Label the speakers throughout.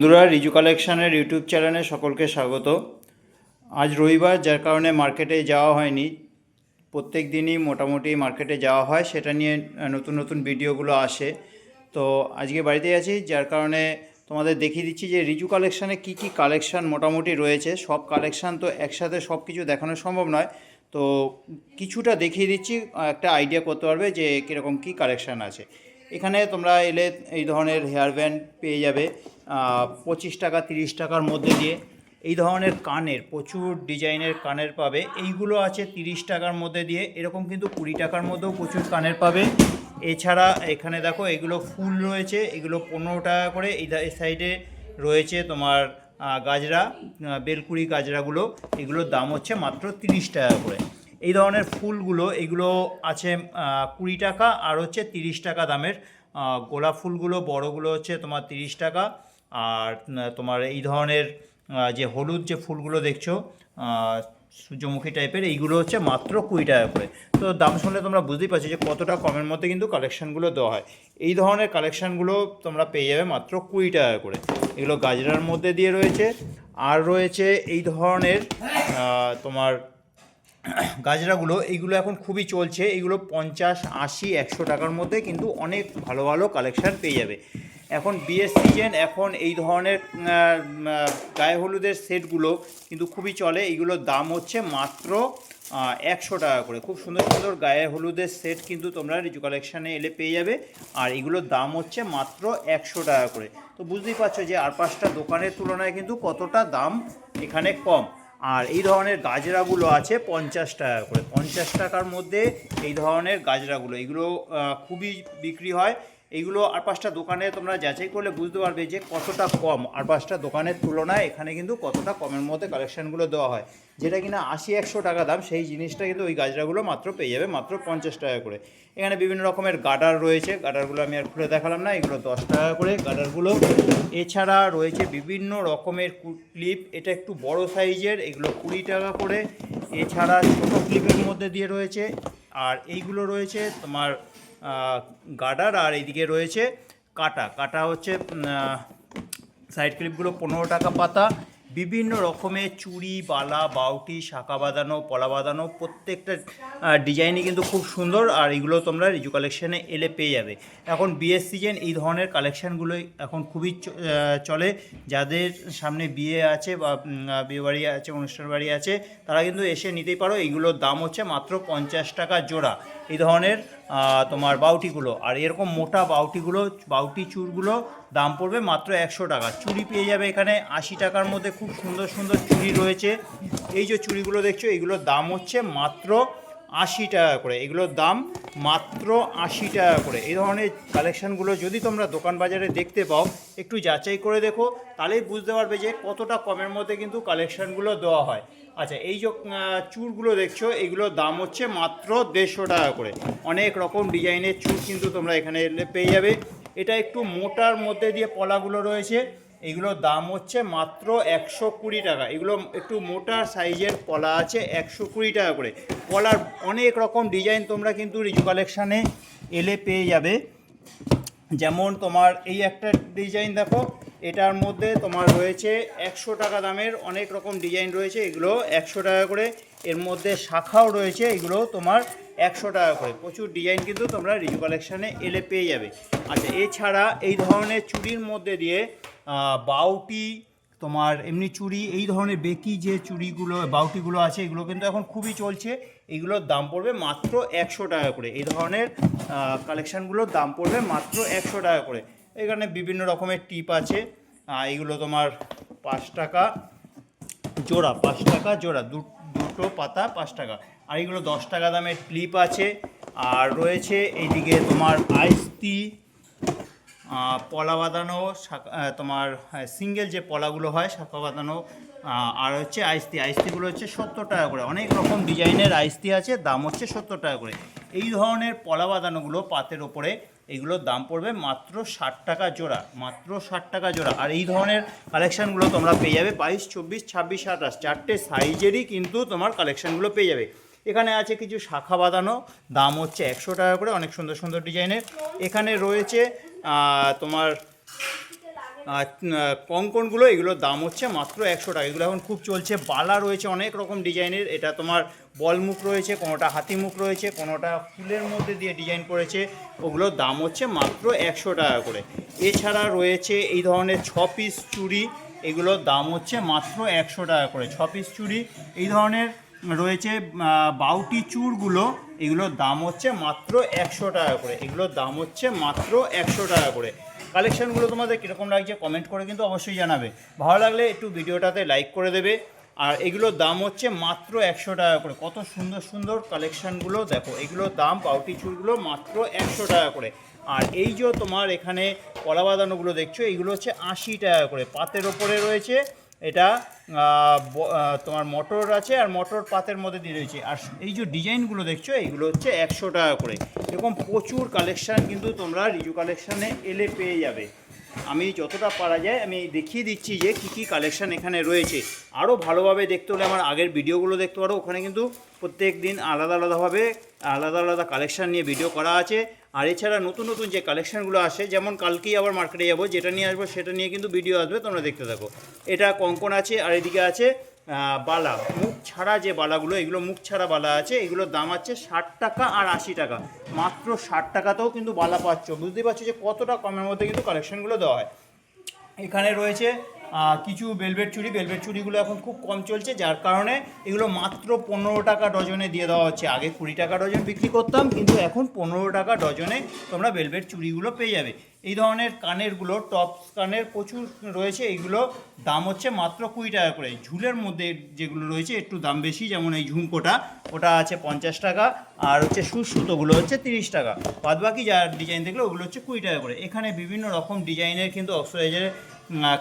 Speaker 1: বন্ধুরা রিজু কালেকশনের ইউটিউব চ্যানেলে সকলকে স্বাগত। আজ রবিবার, যার কারণে মার্কেটে যাওয়া হয়নি। প্রত্যেক দিনই মোটামুটি মার্কেটে যাওয়া হয়, সেটা নিয়ে নতুন নতুন ভিডিওগুলো আসে। তো আজকে বাড়িতে আছি, যার কারণে তোমাদের দেখিয়ে দিচ্ছি যে রিজু কালেকশানে কি কি কালেকশান মোটামুটি রয়েছে। সব কালেকশান তো একসাথে সব কিছু দেখানো সম্ভব নয়। তো কিছুটা দেখিয়ে দিচ্ছি, একটা আইডিয়া করতে পারবে যে কীরকম কী কালেকশান আছে। এখানে তোমরা এলে এই ধরনের হেয়ার ব্যান্ড পেয়ে যাবে। পঁচিশ টাকা, তিরিশ টাকার মধ্যে দিয়ে এই ধরনের কানের, প্রচুর ডিজাইনের কানের পাবে। এইগুলো আছে তিরিশ টাকার মধ্যে দিয়ে, এরকম কিন্তু কুড়ি টাকার মধ্যেও প্রচুর কানের পাবে। এছাড়া এখানে দেখো, এগুলো ফুল রয়েছে, এগুলো পনেরো টাকা করে এই সাইডে রয়েছে তোমার গাজরা বেলকুড়ি গাজরাগুলো। এগুলোর দাম হচ্ছে মাত্র তিরিশ টাকা করে। এই ধরনের ফুলগুলো, এগুলো আছে কুড়ি টাকা আর হচ্ছে তিরিশ টাকা দামের। গোলাপ ফুলগুলো, বড়গুলো হচ্ছে তোমার তিরিশ টাকা। আর তোমার এই ধরনের যে হলুদ যে ফুলগুলো দেখছ সূর্যমুখী টাইপের এইগুলো হচ্ছে মাত্র কুড়ি টাকা করে। তো দাম শুনলে তোমরা বুঝতেই পারছ যে কতটা কমের মধ্যে কিন্তু কালেকশানগুলো দেওয়া হয়। এই ধরনের কালেকশানগুলো তোমরা পেয়ে যাবে মাত্র কুড়ি টাকা করে। এগুলো গাজরার মধ্যে দিয়ে রয়েছে, আর রয়েছে এই ধরনের তোমার গাজরাগুলো, এইগুলো এখন খুবই চলছে। এগুলো পঞ্চাশ, আশি, একশো টাকার মধ্যে কিন্তু অনেক ভালো ভালো কালেকশান পেয়ে যাবে। এখন বিয়ের সিজন এখন এই ধরনের গায়ে হলুদের সেটগুলো কিন্তু খুবই চলে। এইগুলোর দাম হচ্ছে মাত্র একশো টাকা করে। খুব সুন্দর সুন্দর গায়ে হলুদের সেট কিন্তু তোমরা রিজু কালেকশানে এলে পেয়ে যাবে। আর এগুলোর দাম হচ্ছে মাত্র একশো টাকা করে। তো বুঝতেই পারছ যে আর পাঁচটা দোকানের তুলনায় কিন্তু কতটা দাম এখানে কম। আর এই ধরনের গাজরাগুলো আছে পঞ্চাশ টাকা করে। পঞ্চাশ টাকার মধ্যে এই ধরনের গাজরাগুলো, এগুলো খুবই বিক্রি হয়। এইগুলো আর পাঁচটা দোকানে তোমরা যাচাই করলে বুঝতে পারবে যে কতটা কম আর পাঁচটা দোকানের তুলনায় এখানে কিন্তু কতটা কমের মধ্যে কালেকশানগুলো দেওয়া হয়। যেটা কিনা আশি, একশো টাকা দাম, সেই জিনিসটা কিন্তু ওই গাজরাগুলো মাত্র পেয়ে যাবে মাত্র পঞ্চাশ টাকা করে। এখানে বিভিন্ন রকমের গাডার রয়েছে, গাডারগুলো আমি আর খুলে দেখালাম না, এগুলো দশ টাকা করে। গাডারগুলো এছাড়া রয়েছে বিভিন্ন রকমের ক্লিপ, এটা একটু বড় সাইজের, এগুলো কুড়ি টাকা করে। এছাড়া ছোটো ক্লিপের মধ্যে দিয়ে রয়েছে। আর এইগুলো রয়েছে তোমার গাডার আর এইদিকে রয়েছে কাটা। কাটা হচ্ছে সাইড ক্লিপগুলো পনেরো টাকা পাতা। বিভিন্ন রকমের চুড়ি, বালা, বাউটি, শাঁখা বাঁধানো, পলা বাঁধানো, প্রত্যেকটা ডিজাইনই কিন্তু খুব সুন্দর আর এগুলো তোমরা রিজু কালেকশানে এলে পেয়ে যাবে। এখন বিয়ের সিজন এই ধরনের কালেকশানগুলোই এখন খুবই চলে। যাদের সামনে বিয়ে আছে বা বিয়ে বাড়ি আছে, অনুষ্ঠান বাড়ি আছে, তারা কিন্তু এসে নিতেই পারো। এইগুলোর দাম হচ্ছে মাত্র পঞ্চাশ টাকা জোড়া। এই ধরনের তোমার বাউটিগুলো। আর এরকম মোটা বাউটিগুলো, বাউটি চুরগুলো দাম পড়বে মাত্র একশো টাকা। চুরি পেয়ে যাবে এখানে আশি টাকার মধ্যে। খুব সুন্দর সুন্দর চুরি রয়েছে। এই যে চুরিগুলো দেখছ, এগুলোর দাম হচ্ছে মাত্র আশি টাকা করে। এগুলোর দাম মাত্র আশি টাকা করে। এই ধরনের কালেকশানগুলো যদি তোমরা দোকান বাজারে দেখতে পাও, একটু যাচাই করে দেখো, তাহলেই বুঝতে পারবে যে কতটা কমের মধ্যে কিন্তু কালেকশানগুলো দেওয়া হয়। আচ্ছা এই যে চুরগুলো দেখছ, এগুলোর দাম হচ্ছে মাত্র দেড়শো টাকা করে। অনেক রকম ডিজাইনের চুর কিন্তু তোমরা এখানে পেয়ে যাবে। এটা একটু মোটার মধ্যে দিয়ে পলাগুলো রয়েছে। এগুলোর দাম হচ্ছে মাত্র একশো কুড়ি টাকা। এগুলো একটু মোটা সাইজের কলা আছে, একশো কুড়ি টাকা করে। কলার অনেক রকম ডিজাইন তোমরা কিন্তু রিজু কালেকশানে এলে পেয়ে যাবে। যেমন তোমার এই একটা ডিজাইন দেখো, এটার মধ্যে তোমার রয়েছে একশো টাকা দামের অনেক রকম ডিজাইন রয়েছে, এগুলো একশো টাকা করে। এর মধ্যে শাখাও রয়েছে, এগুলো তোমার একশো টাকা করে। প্রচুর ডিজাইন কিন্তু তোমরা রিজু কালেকশানে এলে পেয়ে যাবে। আচ্ছা এছাড়া এই ধরনের চুরির মধ্যে দিয়ে বাউটি তোমার এমনি চুড়ি এই ধরনের বেকি যে চুড়িগুলো বাউটিগুলো আছে এগুলো কিন্তু এখন খুবই চলছে। এগুলোর দাম পড়বে মাত্র একশো টাকা করে। এই ধরনের কালেকশানগুলোর দাম পড়বে মাত্র একশো টাকা করে। এখানে বিভিন্ন রকমের টিপ আছে। এগুলো তোমার পাঁচ টাকা জোড়া পাঁচ টাকা জোড়া দুটো পাতা পাঁচ টাকা। আর এগুলো দশ টাকা দামের ক্লিপ আছে। আর রয়েছে এইদিকে তোমার আইস্তি আহ, পলা বাঁধানো তোমার সিঙ্গেল যে পলাগুলো হয়, শাখা বাঁধানো আর হচ্ছে আইস্তি আইস্তিগুলো হচ্ছে সত্তর টাকা করে। অনেক রকম ডিজাইনের আইস্তি আছে, দাম হচ্ছে সত্তর টাকা করে। এই ধরনের পলা বাঁধানোগুলো পাতের ওপরে এগুলোর দাম পড়বে মাত্র ষাট টাকা জোড়া, মাত্র ষাট টাকা জোড়া। আর এই ধরনের কালেকশানগুলো তোমরা পেয়ে যাবে বাইশ, চব্বিশ, ছাব্বিশ, আঠাশ, চারটে সাইজেরই কিন্তু তোমার কালেকশানগুলো পেয়ে যাবে। এখানে আছে কিছু শাখা বাঁধানো, দাম হচ্ছে একশো টাকা করে, অনেক সুন্দর সুন্দর ডিজাইনের। এখানে রয়েছে তোমার কঙ্কনগুলো এগুলোর দাম হচ্ছে মাত্র একশো টাকা। এগুলো এখন খুব চলছে। বালা রয়েছে অনেক রকম ডিজাইনের। এটা তোমার বলমুখ রয়েছে, কোনোটা হাতিমুখ রয়েছে, কোনোটা ফুলের মধ্যে দিয়ে ডিজাইন করেছে। ওগুলোর দাম হচ্ছে মাত্র একশো টাকা করে। এছাড়া রয়েছে এই ধরনের ছ পিস চুড়ি। এগুলোর দাম হচ্ছে মাত্র একশো টাকা করে। ছ পিস চুড়ি, এই ধরনের রয়েছে বাউটি চুরগুলো, এগুলোর দাম হচ্ছে মাত্র একশো টাকা করে। এগুলোর দাম হচ্ছে মাত্র একশো টাকা করে। কালেকশানগুলো তোমাদের কীরকম লাগছে কমেন্ট করে কিন্তু অবশ্যই জানাবে। ভালো লাগলে একটু ভিডিওটাতে লাইক করে দেবে। আর এগুলোর দাম হচ্ছে মাত্র একশো টাকা করে। কত সুন্দর সুন্দর কালেকশানগুলো দেখো। এগুলোর দাম পাউটি চুরগুলো মাত্র একশো টাকা করে। আর এই যে তোমার এখানে কলা বাঁধানোগুলো দেখছ এইগুলো হচ্ছে আশি টাকা করে। পাতের ওপরে রয়েছে এটা তোমার মোটর আছে আর মোটর পাতের মধ্যে দিয়ে রয়েছে। আর এই যে ডিজাইনগুলো দেখছ, এইগুলো হচ্ছে একশো টাকা করে। এরকম প্রচুর কালেকশান কিন্তু তোমরা রিজু কালেকশানে এলে পেয়ে যাবে। আমি যতটা পারা যায় আমি দেখিয়ে দিচ্ছি যে কী কী কালেকশান এখানে রয়েছে। আরও ভালোভাবে দেখতে হলে আমার আগের ভিডিওগুলো দেখতে পারো। ওখানে কিন্তু প্রত্যেক দিন আলাদা আলাদাভাবে আলাদা আলাদা কালেকশান নিয়ে ভিডিও করা আছে। আর এছাড়া নতুন নতুন যে কালেকশানগুলো আসে, যেমন কালকেই আবার মার্কেটে যাব, যেটা নিয়ে আসব, সেটা নিয়ে কিন্তু ভিডিও আসবে, তোমরা দেখতে থাকো। এটা কঙ্কন আছে, আর এদিকে আছে বালা। মুখ ছাড়া যে বালাগুলো, এগুলো মুখ ছাড়া বালা আছে, এগুলোর দাম আছে ষাট টাকা আর আশি টাকা। মাত্র ষাট টাকাতেও কিন্তু বালা পাচ্ছ। বুঝতেই পারছ যে কতটা কমের মধ্যে কিন্তু কালেকশনগুলো দেওয়া হয়। এখানে রয়েছে কিছু বেলভেট চুড়ি। বেলভেট চুড়িগুলো এখন খুব কম চলছে, যার কারণে এগুলো মাত্র পনেরো টাকা ডজনে দিয়ে দেওয়া হচ্ছে। আগে কুড়ি টাকা ডজন বিক্রি করতাম, কিন্তু এখন পনেরো টাকা ডজনে তোমরা বেলভেট চুড়িগুলো পেয়ে যাবে। এই ধরনের কানেরগুলো টপস কানের প্রচুর রয়েছে, এইগুলো দাম হচ্ছে মাত্র কুড়ি টাকা করে। ঝুলের মধ্যে যেগুলো রয়েছে, একটু দাম বেশি, যেমন এই ঝুমকোটা, ওটা আছে পঞ্চাশ টাকা, আর হচ্ছে সুসুতোগুলো হচ্ছে তিরিশ টাকা। বাদবাকি যা ডিজাইন দেখলে ওগুলো হচ্ছে কুড়ি টাকা করে। এখানে বিভিন্ন রকম ডিজাইনের কিন্তু অক্সরাইজের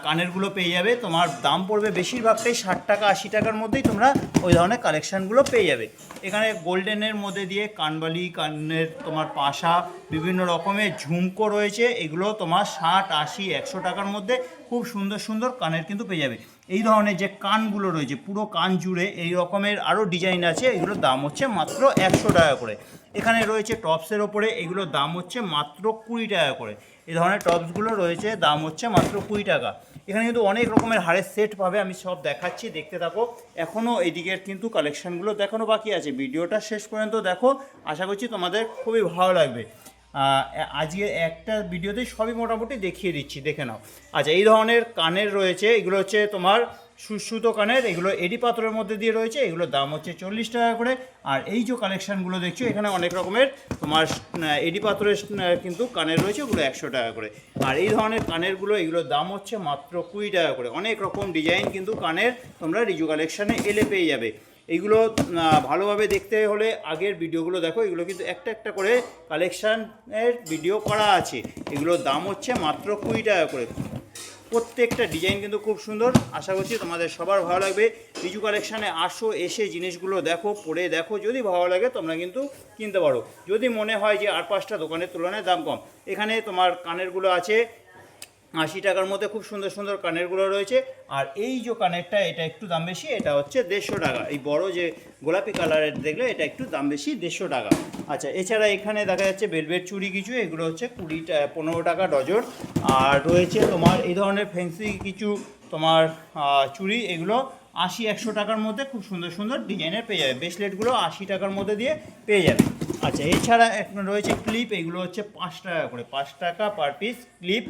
Speaker 1: কানেরগুলো পেয়ে যাবে। তোমার দাম পড়বে বেশিরভাগটাই ষাট টাকা, আশি টাকার মধ্যেই তোমরা ওই ধরনের কালেকশানগুলো পেয়ে যাবে। এখানে গোল্ডেনের মধ্যে দিয়ে কানবালি, কানের তোমার পাশা, বিভিন্ন রকমের ঝুমকো রয়েছে। এগুলো তোমার ষাট, আশি, একশো টাকার মধ্যে খুব সুন্দর সুন্দর কানের কিন্তু পেয়ে যাবে। এই ধরনের যে কানগুলো রয়েছে, পুরো কান জুড়ে এই রকমের আরও ডিজাইন আছে। এগুলোর দাম হচ্ছে মাত্র একশো টাকা করে। এখানে রয়েছে টপসের ওপরে এগুলোর দাম হচ্ছে মাত্র কুড়ি টাকা করে। এই ধরনের টপসগুলো রয়েছে, দাম হচ্ছে মাত্র কুড়ি টাকা। এখানে কিন্তু অনেক রকমের হারের সেট পাবে, আমি সব দেখাচ্ছি, দেখতে থাকো। এখনও এদিকের কিন্তু কালেকশানগুলো দেখানো বাকি আছে। ভিডিওটা শেষ পর্যন্ত দেখো, আশা করছি তোমাদের খুবই ভালো লাগবে। আজকে একটা ভিডিওতে সবই মোটামুটি দেখিয়ে দিচ্ছি, দেখে নাও। আচ্ছা এই ধরনের কানের রয়েছে, এগুলো হচ্ছে তোমার সুসুতো কানের, এগুলো এডি পাথরের মধ্যে দিয়ে রয়েছে, এগুলোর দাম হচ্ছে চল্লিশ টাকা করে। আর এই যে কালেকশানগুলো দেখছ, এখানে অনেক রকমের তোমার এডি পাথরের কিন্তু কানের রয়েছে, ওগুলো একশো টাকা করে। আর এই ধরনের কানেরগুলো, এগুলোর দাম হচ্ছে মাত্র কুড়ি টাকা করে। অনেক রকম ডিজাইন কিন্তু কানের তোমরা রিজু কালেকশানে এলে পেয়ে যাবে। এইগুলো ভালোভাবে দেখতে হলে আগের ভিডিওগুলো দেখো, এগুলো কিন্তু একটা একটা করে কালেকশানের ভিডিও করা আছে। এগুলোর দাম হচ্ছে মাত্র কুড়ি টাকা করে। প্রত্যেকটা ডিজাইন কিন্তু খুব সুন্দর। আশা করছি তোমাদের সবার ভালো লাগবে। রিজু কালেকশানে আসো, এসে জিনিসগুলো দেখো, পরে দেখো। যদি ভালো লাগে তোমরা কিন্তু কিনতে পারো। যদি মনে হয় যে আর পাঁচটা দোকানের তুলনায় দাম কম, এখানে তোমার কানেরগুলো আছে। আশি টাকার মধ্যে খুব সুন্দর সুন্দর কানেরগুলো রয়েছে। আর এই যে কানেরটা, এটা একটু দাম বেশি, এটা হচ্ছে দেড়শো টাকা। এই বড় যে গোলাপি কালারের দেখলে, এটা একটু দাম বেশি, দেড়শো টাকা। আচ্ছা এছাড়া এখানে দেখা যাচ্ছে বেলভেট চুড়ি কিছু, এগুলো হচ্ছে কুড়ি পনেরো টাকা ডজন। আর রয়েছে তোমার এই ধরনের ফ্যান্সি কিছু তোমার চুড়ি এগুলো আশি, একশো টাকার মধ্যে খুব সুন্দর সুন্দর ডিজাইনের পেয়ে যাবে। ব্রেসলেটগুলো আশি টাকার মধ্যে দিয়ে পেয়ে যাবে। আচ্ছা এছাড়া রয়েছে ক্লিপ এগুলো হচ্ছে পাঁচ টাকা করে, পাঁচ টাকা পার পিস ক্লিপ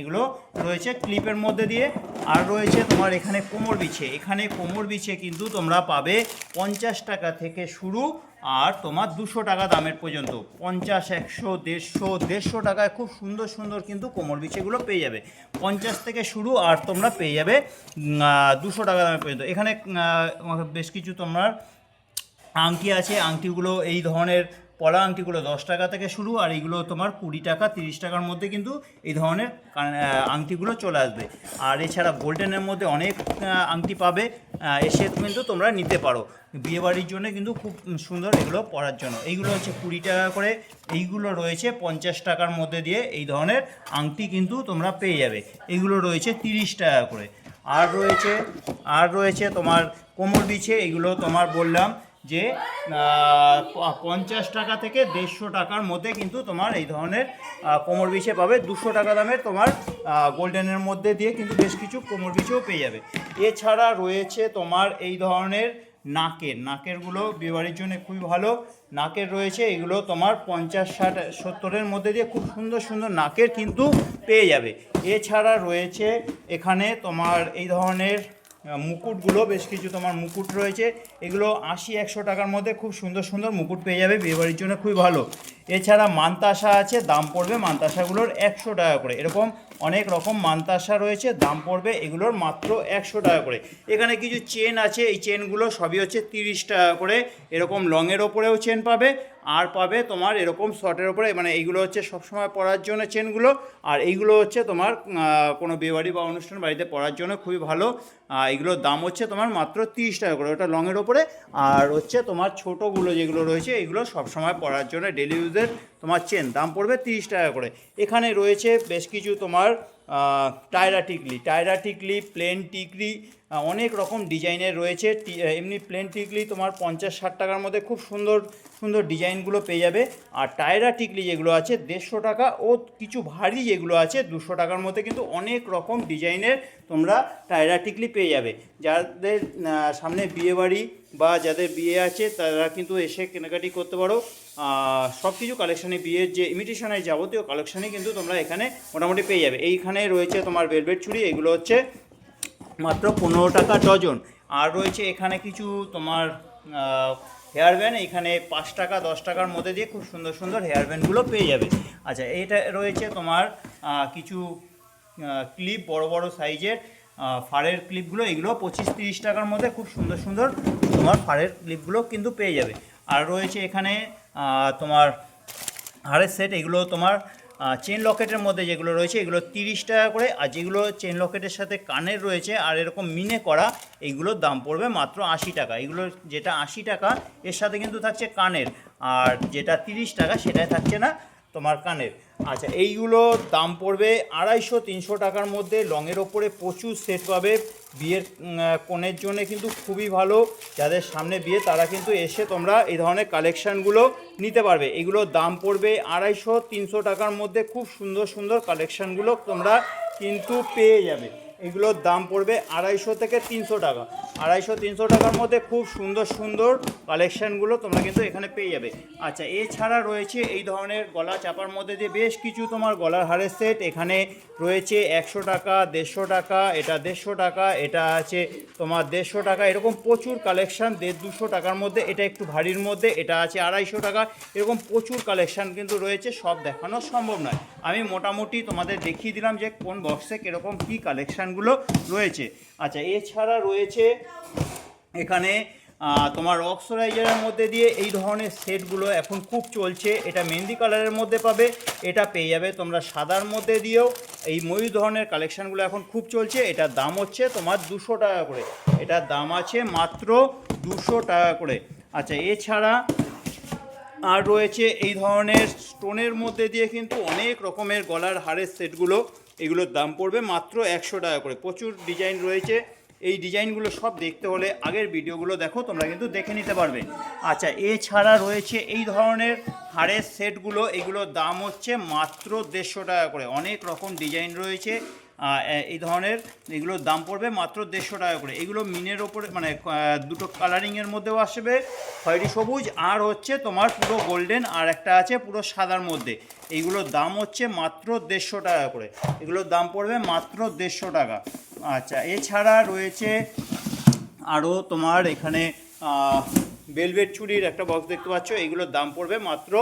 Speaker 1: এগুলো রয়েছে ক্লিপের মধ্যে দিয়ে। আর রয়েছে তোমার এখানে কোমর বিছে। এখানে কোমর বিছে কিন্তু তোমরা পাবে পঞ্চাশ টাকা থেকে শুরু আর তোমার দুশো টাকা দামের পর্যন্ত। পঞ্চাশ, একশো, দেড়শো দেড়শো টাকায় খুব সুন্দর সুন্দর কিন্তু কোমর বিছেগুলো পেয়ে যাবে। পঞ্চাশ থেকে শুরু আর তোমরা পেয়ে যাবে দুশো টাকা দামের পর্যন্ত। এখানে বেশ কিছু তোমার আংটি আছে। আংটিগুলো এই ধরনের পলা আংটিগুলো দশ টাকা থেকে শুরু আর এইগুলো তোমার কুড়ি টাকা, তিরিশ টাকার মধ্যে কিন্তু এই ধরনের আংটিগুলো চলে আসবে। আর এছাড়া গোল্ডেনের মধ্যে অনেক আংটি পাবে এসে কিন্তু তোমরা নিতে পারো। বিয়েবাড়ির জন্য কিন্তু খুব সুন্দর এগুলো পরার জন্য। এইগুলো হচ্ছে কুড়ি টাকা করে, এইগুলো রয়েছে পঞ্চাশ টাকার মধ্যে দিয়ে এই ধরনের আংটি কিন্তু তোমরা পেয়ে যাবে। এইগুলো রয়েছে তিরিশ টাকা করে। আর রয়েছে আর রয়েছে তোমার কোমর বিছে, এগুলো তোমার বললাম যে পঞ্চাশ টাকা থেকে দেড়শো টাকার মধ্যে কিন্তু তোমার এই ধরনের কোমর বিছে পাবে। দুশো টাকা দামের তোমার গোল্ডেনের মধ্যে দিয়ে কিন্তু বেশ কিছু কোমর পিছুও পেয়ে যাবে। এছাড়া রয়েছে তোমার এই ধরনের নাকের। নাকেরগুলো বিয়েবাড়ির জন্য খুবই ভালো। নাকের রয়েছে, এগুলো তোমার পঞ্চাশ, ষাট, সত্তরের মধ্যে দিয়ে খুব সুন্দর সুন্দর নাকের কিন্তু পেয়ে যাবে। এছাড়া রয়েছে এখানে তোমার এই ধরনের মুকুটগুলো, বেশ কিছু তোমার মুকুট রয়েছে। এগুলো আশি, একশো টাকার মধ্যে খুব সুন্দর সুন্দর মুকুট পেয়ে যাবে। বিয়েবাড়ির জন্য খুবই ভালো। এছাড়া মান্তাসা আছে, দাম পড়বে মান্তাসাগুলোর একশো টাকা করে। এরকম অনেক রকম মান্তাসা রয়েছে, দাম পড়বে এগুলোর মাত্র একশো টাকা করে। এখানে কিছু চেন আছে, এই চেনগুলো সবই হচ্ছে তিরিশ টাকা করে। এরকম লংয়ের ওপরেও চেন পাবে, আর পাবে তোমার এরকম শর্টের ওপরে মানে এইগুলো হচ্ছে সবসময় পরার জন্য চেনগুলো, আর এইগুলো হচ্ছে তোমার কোনো বিয়েবাড়ি বা অনুষ্ঠান বাড়িতে পরার জন্য খুবই ভালো। এগুলোর দাম হচ্ছে তোমার মাত্র তিরিশ টাকা করে, ওটা লংয়ের ওপরে। আর হচ্ছে তোমার ছোটোগুলো যেগুলো রয়েছে এগুলো সবসময় পরার জন্য, ডেলি ইউজের তোমার চেন, দাম পড়বে তিরিশ টাকা করে। এখানে রয়েছে বেশ কিছু তোমার টায়রা টিকলি। টায়রা টিকলি, প্লেন টিকলি অনেক রকম ডিজাইনের রয়েছে। এমনি প্লেন টিকলি তোমার পঞ্চাশ ষাট টাকার মধ্যে খুব সুন্দর সুন্দর ডিজাইনগুলো পেয়ে যাবে। আর টায়রা টিকলি যেগুলো আছে, দেড়শো টাকা ও কিছু ভারী যেগুলো আছে, দুশো টাকার মধ্যে কিন্তু অনেক রকম ডিজাইনের তোমরা টায়রা টিকলি পেয়ে যাবে। যাদের সামনে বিয়ে বাড়ি বা যাদের বিয়ে আছে, তারা কিন্তু এসে কেনাকাটি করতে পারো। সব কিছু কালেকশানে বিয়ের যে ইমিটেশনের যাবতীয় কালেকশানে কিন্তু তোমরা এখানে মোটামুটি পেয়ে যাবে। এইখানে রয়েছে তোমার ভেলভেট চুড়ি এগুলো হচ্ছে মাত্র পনেরো টাকা ডজন। আর রয়েছে এখানে কিছু তোমার হেয়ার ব্যান্ড এখানে পাঁচ টাকা, দশ টাকার মধ্যে দিয়ে খুব সুন্দর সুন্দর হেয়ার ব্যান্ডগুলো পেয়ে যাবে। আচ্ছা এটা রয়েছে তোমার কিছু ক্লিপ বড় বড় সাইজের ফাড়ের ক্লিপগুলো এগুলো পঁচিশ তিরিশ টাকার মধ্যে খুব সুন্দর সুন্দর তোমার ফাড়ের ক্লিপগুলো কিন্তু পেয়ে যাবে। আর রয়েছে এখানে তোমার হারের সেট, এগুলো তোমার চেন লকেটের মধ্যে যেগুলো রয়েছে, এগুলো তিরিশ টাকা করে, আর যেগুলো চেন লকেটের সাথে কানের রয়েছে, আর এরকম মিনে করা এইগুলোর দাম পড়বে মাত্র আশি টাকা। এগুলো যেটা আশি টাকা, এর সাথে কিন্তু থাকছে কানের, আর যেটা তিরিশ টাকা, সেটাই থাকছে না তোমার কানের। আচ্ছা এইগুলোর দাম পড়বে আড়াইশো তিনশো টাকার মধ্যে। লংয়ের ওপরে প্রচুর সেট পাবে। বিয়ের কনের জন্য কিন্তু খুবই ভালো। যাদের সামনে বিয়ে, তারা কিন্তু এসে তোমরা এই ধরনের কালেকশানগুলো নিতে পারবে। এগুলোর দাম পড়বে আড়াইশো তিনশো টাকার মধ্যে। খুব সুন্দর সুন্দর কালেকশানগুলো তোমরা কিন্তু পেয়ে যাবে। এগুলোর দাম পড়বে আড়াইশো থেকে তিনশো টাকা। আড়াইশো, তিনশো টাকার মধ্যে খুব সুন্দর সুন্দর কালেকশানগুলো তোমরা কিন্তু এখানে পেয়ে যাবে। আচ্ছা এছাড়া রয়েছে এই ধরনের গলা চাপার মধ্যে দিয়ে বেশ কিছু তোমার গলার হারের সেট এখানে রয়েছে একশো টাকা, দেড়শো টাকা, এটা দেড়শো টাকা, এটা আছে তোমার দেড়শো টাকা। এরকম প্রচুর কালেকশান দেড় দুশো টাকার মধ্যে, এটা একটু ভারীর মধ্যে, এটা আছে আড়াইশো টাকা। এরকম প্রচুর কালেকশান কিন্তু রয়েছে, সব দেখানো সম্ভব নয়। আমি মোটামুটি তোমাদের দেখিয়ে দিলাম যে কোন বক্সে কীরকম কী কালেকশানগুলো রয়েছে। আচ্ছা এছাড়া রয়েছে এখানে তোমার অক্সরাইজারের মধ্যে দিয়ে এই ধরনের সেটগুলো এখন খুব চলছে। এটা মেহেন্দি কালারের মধ্যে পাবে, এটা পেয়ে যাবে তোমরা সাদার মধ্যে দিয়েও। এই ময়ূর ধরনের কালেকশানগুলো এখন খুব চলছে, এটার দাম হচ্ছে তোমার দুশো টাকা করে। এটার দাম আছে মাত্র দুশো টাকা করে। আচ্ছা এছাড়া আর রয়েছে এই ধরনের স্টোনের মধ্যে দিয়ে কিন্তু অনেক রকমের গলার হারের সেটগুলো এগুলোর দাম পড়বে মাত্র একশো টাকা করে। প্রচুর ডিজাইন রয়েছে। এই ডিজাইনগুলো সব দেখতে হলে আগের ভিডিওগুলো দেখো, তোমরা কিন্তু দেখে নিতে পারবে। আচ্ছা এছাড়া রয়েছে এই ধরনের হাড়ের সেটগুলো, এগুলোর দাম হচ্ছে মাত্র দেড়শো টাকা করে। অনেক রকম ডিজাইন রয়েছে এই ধরনের, এগুলোর দাম পড়বে মাত্র দেড়শো টাকা করে। এগুলো মিনের ওপরে মানে দুটো কালারিংয়ের মধ্যেও আসবে, খয়েরি সবুজ, আর হচ্ছে তোমার পুরো গোল্ডেন, আর একটা আছে পুরো সাদার মধ্যে। এইগুলোর দাম হচ্ছে মাত্র দেড়শো টাকা করে। এগুলোর দাম পড়বে মাত্র দেড়শো টাকা। আচ্ছা এছাড়া রয়েছে আরও তোমার এখানে বেলভেট ছুরির একটা বক্স দেখতে পাচ্ছ, এগুলোর দাম পড়বে মাত্র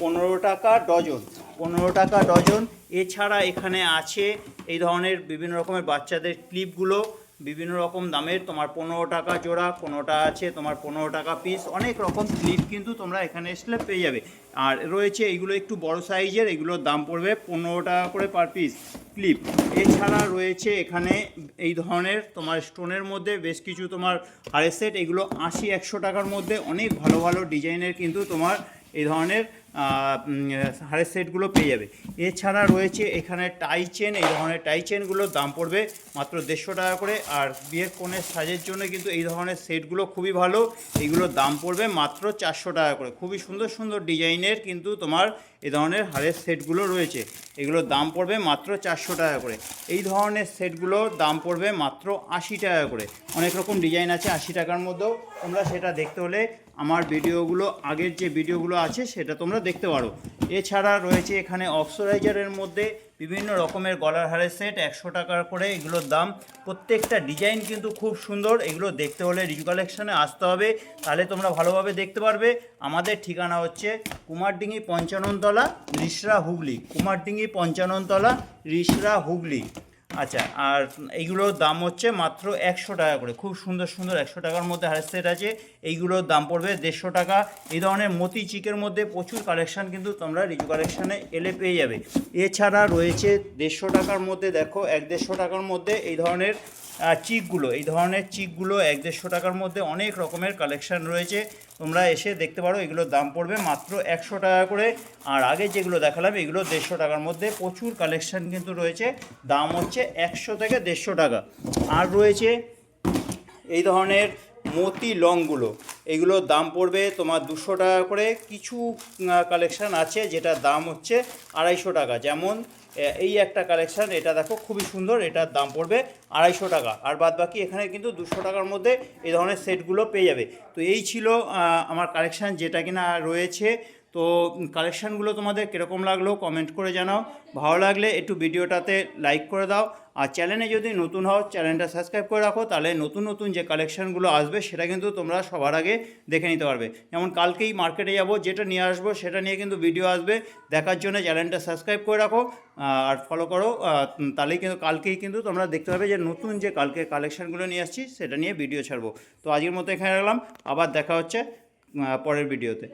Speaker 1: পনেরো টাকা ডজন, পনেরো টাকা ডজন। এছাড়া এখানে আছে এই ধরনের বিভিন্ন রকমের বাচ্চাদের ক্লিপগুলো বিভিন্ন রকম দামের, তোমার পনেরো টাকা জোড়া, কোনোটা আছে তোমার পনেরো টাকা পিস অনেক রকম ক্লিপ কিন্তু তোমরা এখানে আসলে পেয়ে যাবে। আর রয়েছে এগুলো একটু বড় সাইজের এগুলোর দাম পড়বে পনেরো টাকা করে পার পিস ক্লিপ এছাড়া রয়েছে এখানে এই ধরনের তোমার স্টোনের মধ্যে বেশ কিছু তোমার হারের সেট এগুলো আশি, একশো টাকার মধ্যে অনেক ভালো ভালো ডিজাইনের কিন্তু তোমার এই ধরনের হারের সেটগুলো পেয়ে যাবে। এছাড়া রয়েছে এখানে টাই চেন এই ধরনের টাই চেনগুলোর দাম পড়বে মাত্র দেড়শো টাকা করে। আর বিয়ের কনের সাজের জন্য কিন্তু এই ধরনের সেটগুলো খুবই ভালো এইগুলোর দাম পড়বে মাত্র চারশো টাকা করে। খুবই সুন্দর সুন্দর ডিজাইনের কিন্তু তোমার এই ধরনের হারের সেটগুলো রয়েছে। এগুলোর দাম পড়বে মাত্র চারশো টাকা করে। এই ধরনের সেটগুলোর দাম পড়বে মাত্র আশি টাকা করে। অনেক রকম ডিজাইন আছে আশি টাকার মধ্যেও। তোমরা সেটা দেখতে হলে আমার ভিডিওগুলো, আগের যে ভিডিওগুলো আছে সেটা তোমরা দেখতে পারো। এছাড়া রয়েছে এখানে অক্সোরাইজারের মধ্যে বিভিন্ন রকমের গলার হারের সেট, একশো টাকার করে এগুলোর দাম। প্রত্যেকটা ডিজাইন কিন্তু খুব সুন্দর, এগুলো দেখতে হলে রিজু কালেকশানে আসতে হবে, তাহলে তোমরা ভালোভাবে দেখতে পারবে। আমাদের ঠিকানা হচ্ছে কুমারডিঙ্গি পঞ্চাননতলা, রিসরা হুগলি। কুমারডিঙ্গি পঞ্চাননতলা, রিসরা হুগলি। আচ্ছা আর এইগুলোর দাম হচ্ছে মাত্র একশো টাকা করে। খুব সুন্দর সুন্দর একশো টাকার মধ্যে হার সেট আছে। এইগুলোর দাম পড়বে দেড়শো টাকা। এই ধরনের মতি চিকের মধ্যে প্রচুর কালেকশান কিন্তু তোমরা রিজু কালেকশানে এলে পেয়ে যাবে। এছাড়া রয়েছে দেড়শো টাকার মধ্যে, দেখো, এক দেড়শো টাকার মধ্যে এই ধরনের চিকগুলো, এই ধরনের চিকগুলো এক দেড়শো টাকার মধ্যে অনেক রকমের কালেকশান রয়েছে। তোমরা এসে দেখতে পারো, এগুলোর দাম পড়বে মাত্র একশো টাকা করে। আর আগে যেগুলো দেখালাম, এগুলো দেড়শো টাকার মধ্যে প্রচুর কালেকশান কিন্তু রয়েছে। দাম হচ্ছে একশো থেকে দেড়শো টাকা। আর রয়েছে এই ধরনের মতি লংগুলো। এগুলোর দাম পড়বে তোমার দুশো টাকা করে। কিছু কালেকশান আছে যেটার দাম হচ্ছে আড়াইশো টাকা। যেমন এই একটা কালেকশান এটা দেখো খুবই সুন্দর, এটার দাম পড়বে আড়াইশো টাকা। আর বাদ বাকি এখানে কিন্তু দুশো টাকার মধ্যে এই ধরনের সেটগুলো পেয়ে যাবে। তো এই ছিল আমার কালেকশান যেটা কিনা রয়েছে তো কালেকশানগুলো তোমাদের কীরকম লাগল কমেন্ট করে জানাও। ভালো লাগলে একটু ভিডিওটাতে লাইক করে দাও। আর চ্যানেলে যদি নতুন হও চ্যানেলটা সাবস্ক্রাইব করে রাখো, তাহলে নতুন নতুন যে কালেকশানগুলো আসবে, সেটা কিন্তু তোমরা সবার আগে দেখে নিতে পারবে। যেমন কালকেই মার্কেটে যাব, যেটা নিয়ে আসব, সেটা নিয়ে কিন্তু ভিডিও আসবে। দেখার জন্য চ্যানেলটা সাবস্ক্রাইব করে রাখো আর ফলো করো তাহলেই কিন্তু কালকেই কিন্তু তোমরা দেখতে পাবে যে নতুন যে কালকে কালেকশানগুলো নিয়ে আসছি, সেটা নিয়ে ভিডিও ছাড়বো। তো আজকের মতো এখানে রাখলাম, আবার দেখা হচ্ছে পরের ভিডিওতে